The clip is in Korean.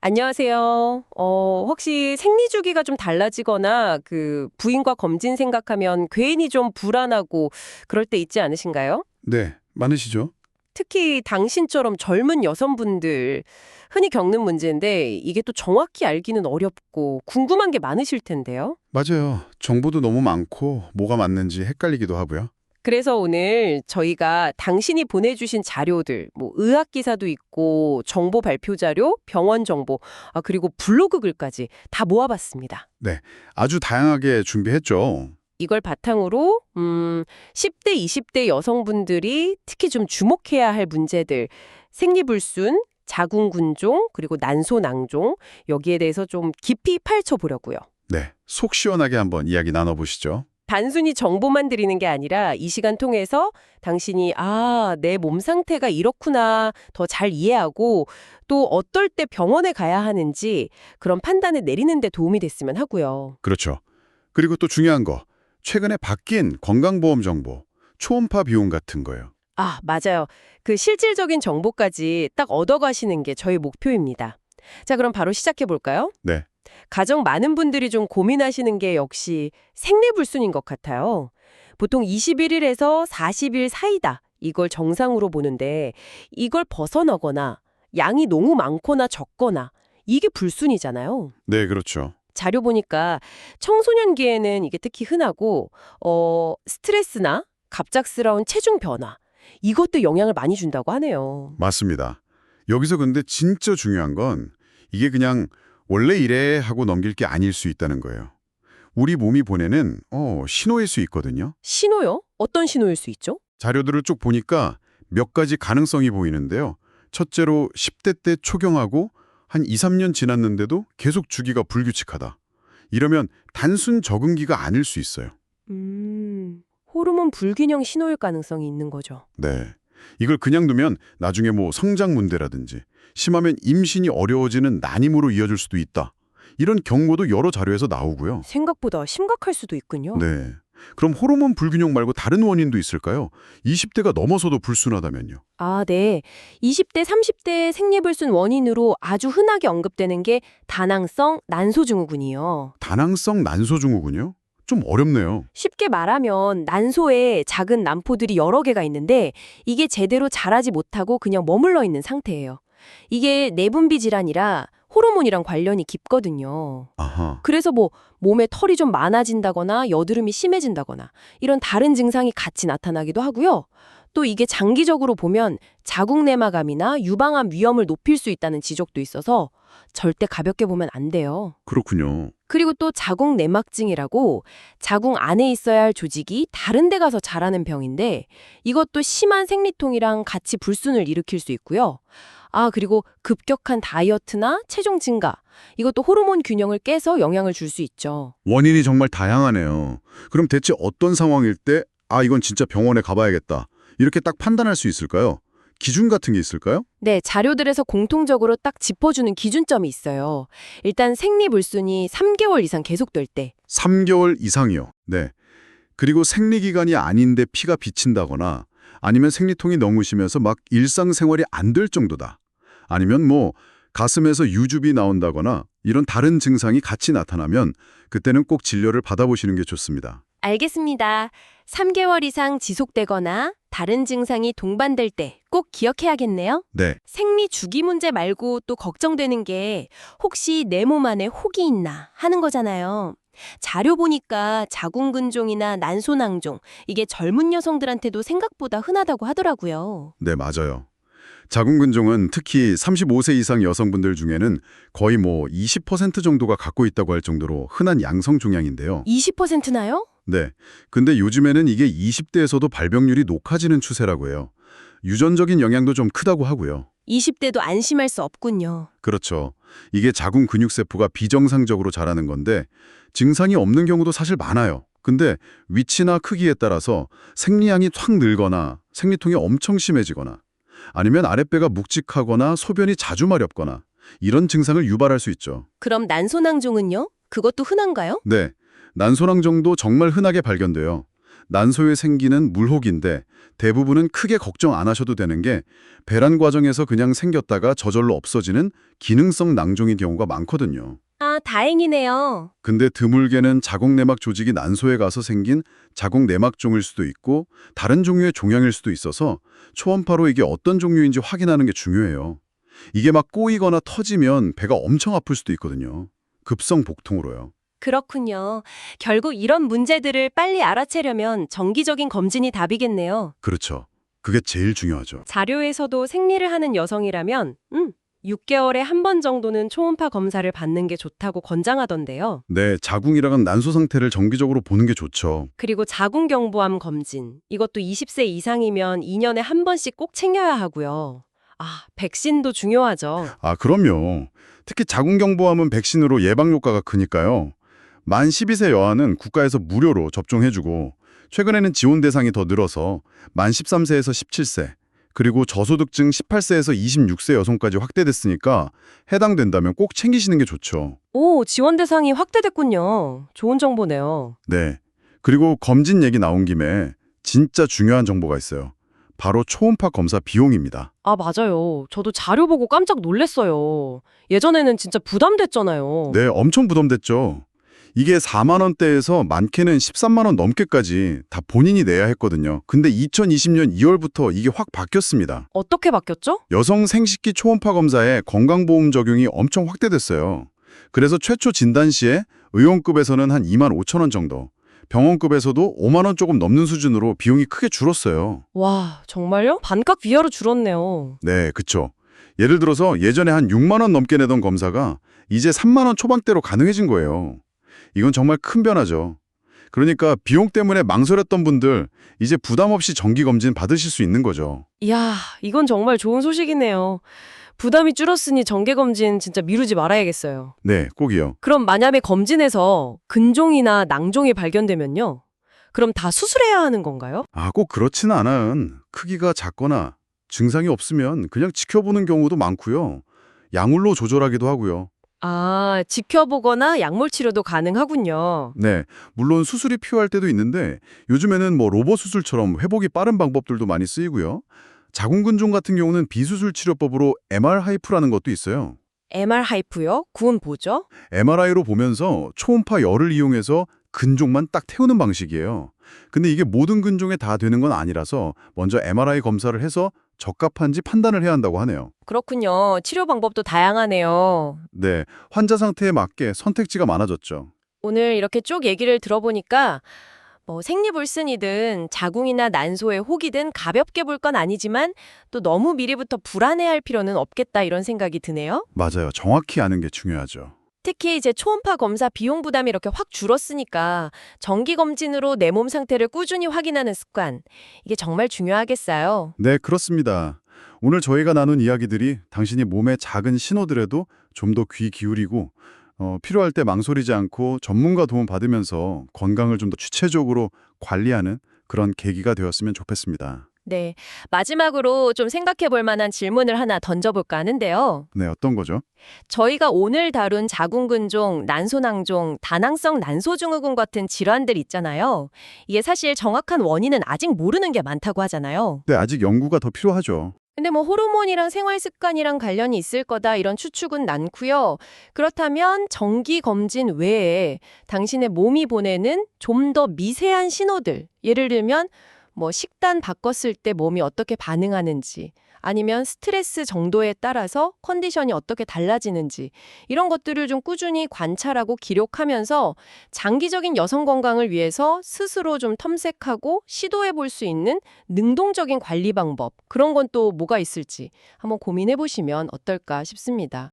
안녕하세요. 어, 혹시 생리 주기가 좀 달라지거나 그 부인과 검진 생각하면 괜히 좀 불안하고 그럴 때 있지 않으신가요? 네, 많으시죠? 특히 당신처럼 젊은 여성분들 흔히 겪는 문제인데 이게 또 정확히 알기는 어렵고 궁금한 게 많으실 텐데요. 맞아요. 정보도 너무 많고 뭐가 맞는지 헷갈리기도 하고요. 그래서 오늘 저희가 당신이 보내주신 자료들, 뭐 의학 기사도 있고 정보 발표 자료, 병원 정보, 아, 그리고 블로그 글까지 다 모아봤습니다. 아주 다양하게 준비했죠. 이걸 바탕으로 음, 10대, 20대 여성분들이 특히 좀 주목해야 할 문제들, 생리불순, 자궁근종, 그리고 난소낭종 여기에 대해서 좀 깊이 파헤쳐 보려고요. 네, 속 시원하게 한번 이야기 나눠보시죠. 단순히 정보만 드리는 게 아니라 이 시간 통해서 당신이 아, 내 몸 상태가 이렇구나 더 잘 이해하고 또 어떨 때 병원에 가야 하는지 그런 판단을 내리는 데 도움이 됐으면 하고요. 그렇죠. 그리고 또 중요한 거, 최근에 바뀐 건강보험 정보, 초음파 비용 같은 거요. 아, 맞아요. 그 실질적인 정보까지 딱 얻어가시는 게 저희 목표입니다. 자, 그럼 바로 시작해 볼까요? 네, 가장 많은 분들이 좀 고민하시는 게 역시 생리불순인 것 같아요. 보통 21일에서 40일 사이다. 이걸 정상으로 보는데 이걸 벗어나거나 양이 너무 많거나 적거나 이게 불순이잖아요. 네, 그렇죠. 자료 보니까 청소년기에는 이게 특히 흔하고 어 스트레스나 갑작스러운 체중 변화 이것도 영향을 많이 준다고 하네요. 맞습니다. 여기서 근데 진짜 중요한 건 이게 그냥 원래 이래 하고 넘길 게 아닐 수 있다는 거예요. 우리 몸이 보내는 어, 신호일 수 있거든요. 신호요? 어떤 신호일 수 있죠? 자료들을 쭉 보니까 몇 가지 가능성이 보이는데요. 첫째로 10대 때 초경하고 한 2, 3년 지났는데도 계속 주기가 불규칙하다. 이러면 단순 적응기가 아닐 수 있어요. 음, 호르몬 불균형 신호일 가능성이 있는 거죠. 네. 이걸 그냥 두면 나중에 뭐 성장 문제라든지 심하면 임신이 어려워지는 난임으로 이어질 수도 있다. 이런 경고도 여러 자료에서 나오고요. 생각보다 심각할 수도 있군요. 네. 그럼 호르몬 불균형 말고 다른 원인도 있을까요? 20대가 넘어서도 불순하다면요. 아, 네. 20대, 30대 생리불순 원인으로 아주 흔하게 언급되는 게 다낭성 난소증후군이요. 다낭성 난소증후군요? 좀 어렵네요. 쉽게 말하면 난소에 작은 난포들이 여러 개가 있는데 이게 제대로 자라지 못하고 그냥 머물러 있는 상태예요. 이게 내분비 질환이라 호르몬이랑 관련이 깊거든요. 아하. 그래서 뭐 몸에 털이 좀 많아진다거나 여드름이 심해진다거나 이런 다른 증상이 같이 나타나기도 하고요. 또 이게 장기적으로 보면 자궁 내막암이나 유방암 위험을 높일 수 있다는 지적도 있어서 절대 가볍게 보면 안 돼요. 그렇군요. 그리고 또 자궁 내막증이라고 자궁 안에 있어야 할 조직이 다른 데 가서 자라는 병인데 이것도 심한 생리통이랑 같이 불순을 일으킬 수 있고요. 아, 그리고 급격한 다이어트나 체중 증가. 이것도 호르몬 균형을 깨서 영향을 줄 수 있죠. 원인이 정말 다양하네요. 그럼 대체 어떤 상황일 때, 아, 이건 진짜 병원에 가봐야겠다. 이렇게 딱 판단할 수 있을까요? 기준 같은 게 있을까요? 네, 자료들에서 공통적으로 딱 짚어주는 기준점이 있어요. 일단 생리불순이 3개월 이상 계속될 때. 3개월 이상이요. 네. 그리고 생리기간이 아닌데 피가 비친다거나 아니면 생리통이 너무 심해서 막 일상생활이 안 될 정도다. 아니면 뭐 가슴에서 유즙이 나온다거나 이런 다른 증상이 같이 나타나면 그때는 꼭 진료를 받아보시는 게 좋습니다. 알겠습니다. 3개월 이상 지속되거나 다른 증상이 동반될 때 꼭 기억해야겠네요. 네. 생리 주기 문제 말고 또 걱정되는 게 혹시 내 몸 안에 혹이 있나 하는 거잖아요. 자료 보니까 자궁근종이나 난소낭종 이게 젊은 여성들한테도 생각보다 흔하다고 하더라고요. 네, 맞아요. 자궁근종은 특히 35세 이상 여성분들 중에는 거의 뭐 20% 정도가 갖고 있다고 할 정도로 흔한 양성 종양인데요. 20%나요? 네. 근데 요즘에는 이게 20대에서도 발병률이 높아지는 추세라고 해요. 유전적인 영향도 좀 크다고 하고요. 20대도 안심할 수 없군요. 그렇죠. 이게 자궁 근육세포가 비정상적으로 자라는 건데 증상이 없는 경우도 사실 많아요. 근데 위치나 크기에 따라서 생리양이 확 늘거나 생리통이 엄청 심해지거나 아니면 아랫배가 묵직하거나 소변이 자주 마렵거나 이런 증상을 유발할 수 있죠. 그럼 난소낭종은요? 그것도 흔한가요? 네. 난소낭 정도 정말 흔하게 발견돼요. 난소에 생기는 물혹인데 대부분은 크게 걱정 안 하셔도 되는 게 배란 과정에서 그냥 생겼다가 저절로 없어지는 기능성 낭종인 경우가 많거든요. 아, 다행이네요. 근데 드물게는 자궁내막 조직이 난소에 가서 생긴 자궁내막종일 수도 있고 다른 종류의 종양일 수도 있어서 초음파로 이게 어떤 종류인지 확인하는 게 중요해요. 이게 막 꼬이거나 터지면 배가 엄청 아플 수도 있거든요. 급성 복통으로요. 그렇군요. 결국 이런 문제들을 빨리 알아채려면 정기적인 검진이 답이겠네요. 그렇죠. 그게 제일 중요하죠. 자료에서도 생리를 하는 여성이라면 음, 6개월에 한 번 정도는 초음파 검사를 받는 게 좋다고 권장하던데요. 네, 자궁이랑 난소 상태를 정기적으로 보는 게 좋죠. 그리고 자궁경부암 검진. 이것도 20세 이상이면 2년에 한 번씩 꼭 챙겨야 하고요. 아, 백신도 중요하죠. 아, 그럼요. 특히 자궁경부암은 백신으로 예방 효과가 크니까요. 만 12세 여아는 국가에서 무료로 접종해주고 최근에는 지원 대상이 더 늘어서 만 13세에서 17세 그리고 저소득증 18세에서 26세 여성까지 확대됐으니까 해당된다면 꼭 챙기시는 게 좋죠. 오, 지원 대상이 확대됐군요. 좋은 정보네요. 네. 그리고 검진 얘기 나온 김에 진짜 중요한 정보가 있어요. 바로 초음파 검사 비용입니다. 아, 맞아요. 저도 자료 보고 깜짝 놀랐어요. 예전에는 진짜 부담됐잖아요. 네, 엄청 부담됐죠. 이게 4만 원대에서 많게는 13만 원 넘게까지 다 본인이 내야 했거든요. 근데 2020년 2월부터 이게 확 바뀌었습니다. 어떻게 바뀌었죠? 여성 생식기 초음파 검사에 건강보험 적용이 엄청 확대됐어요. 그래서 최초 진단 시에 의원급에서는 한 2만 5천 원 정도, 병원급에서도 5만 원 조금 넘는 수준으로 비용이 크게 줄었어요. 와, 정말요? 반값 이하로 줄었네요. 네, 그쵸. 예를 들어서 예전에 한 6만 원 넘게 내던 검사가 이제 3만 원 초반대로 가능해진 거예요. 이건 정말 큰 변화죠. 그러니까 비용 때문에 망설였던 분들 이제 부담 없이 정기 검진 받으실 수 있는 거죠. 이야, 이건 정말 좋은 소식이네요. 부담이 줄었으니 정기 검진 진짜 미루지 말아야겠어요. 네, 꼭이요. 그럼 만약에 검진에서 근종이나 낭종이 발견되면요? 그럼 다 수술해야 하는 건가요? 아, 꼭 그렇지는 않아요. 크기가 작거나 증상이 없으면 그냥 지켜보는 경우도 많고요. 약물로 조절하기도 하고요. 아, 지켜보거나 약물 치료도 가능하군요. 네, 물론 수술이 필요할 때도 있는데 요즘에는 뭐 로봇 수술처럼 회복이 빠른 방법들도 많이 쓰이고요. 자궁근종 같은 경우는 비수술 치료법으로 MR 하이프라는 것도 있어요. MR 하이프요? 그건 뭐죠? MRI로 보면서 초음파 열을 이용해서 근종만 딱 태우는 방식이에요. 근데 이게 모든 근종에 다 되는 건 아니라서 먼저 MRI 검사를 해서 적합한지 판단을 해야 한다고 하네요. 그렇군요. 치료 방법도 다양하네요. 네, 환자 상태에 맞게 선택지가 많아졌죠. 오늘 이렇게 쭉 얘기를 들어보니까 뭐 생리불순이든 자궁이나 난소의 혹이든 가볍게 볼 건 아니지만 또 너무 미리부터 불안해할 필요는 없겠다 이런 생각이 드네요. 맞아요. 정확히 아는 게 중요하죠. 특히 이제 초음파 검사 비용 부담이 이렇게 확 줄었으니까 정기 검진으로 내 몸 상태를 꾸준히 확인하는 습관 이게 정말 중요하겠어요. 네, 그렇습니다. 오늘 저희가 나눈 이야기들이 당신이 몸의 작은 신호들에도 좀 더 귀 기울이고 어, 필요할 때 망설이지 않고 전문가 도움 받으면서 건강을 좀 더 주체적으로 관리하는 그런 계기가 되었으면 좋겠습니다. 네. 마지막으로 좀 생각해 볼 만한 질문을 하나 던져볼까 하는데요. 네, 어떤 거죠? 저희가 오늘 다룬 자궁근종, 난소낭종, 다낭성 난소증후군 같은 질환들 있잖아요. 이게 사실 정확한 원인은 아직 모르는 게 많다고 하잖아요. 네, 아직 연구가 더 필요하죠. 근데 뭐 호르몬이랑 생활 습관이랑 관련이 있을 거다 이런 추측은 많고요. 그렇다면 정기 검진 외에 당신의 몸이 보내는 좀 더 미세한 신호들, 예를 들면 뭐 식단 바꿨을 때 몸이 어떻게 반응하는지 아니면 스트레스 정도에 따라서 컨디션이 어떻게 달라지는지 이런 것들을 좀 꾸준히 관찰하고 기록하면서 장기적인 여성 건강을 위해서 스스로 좀 탐색하고 시도해 볼 수 있는 능동적인 관리 방법 그런 건 또 뭐가 있을지 한번 고민해 보시면 어떨까 싶습니다.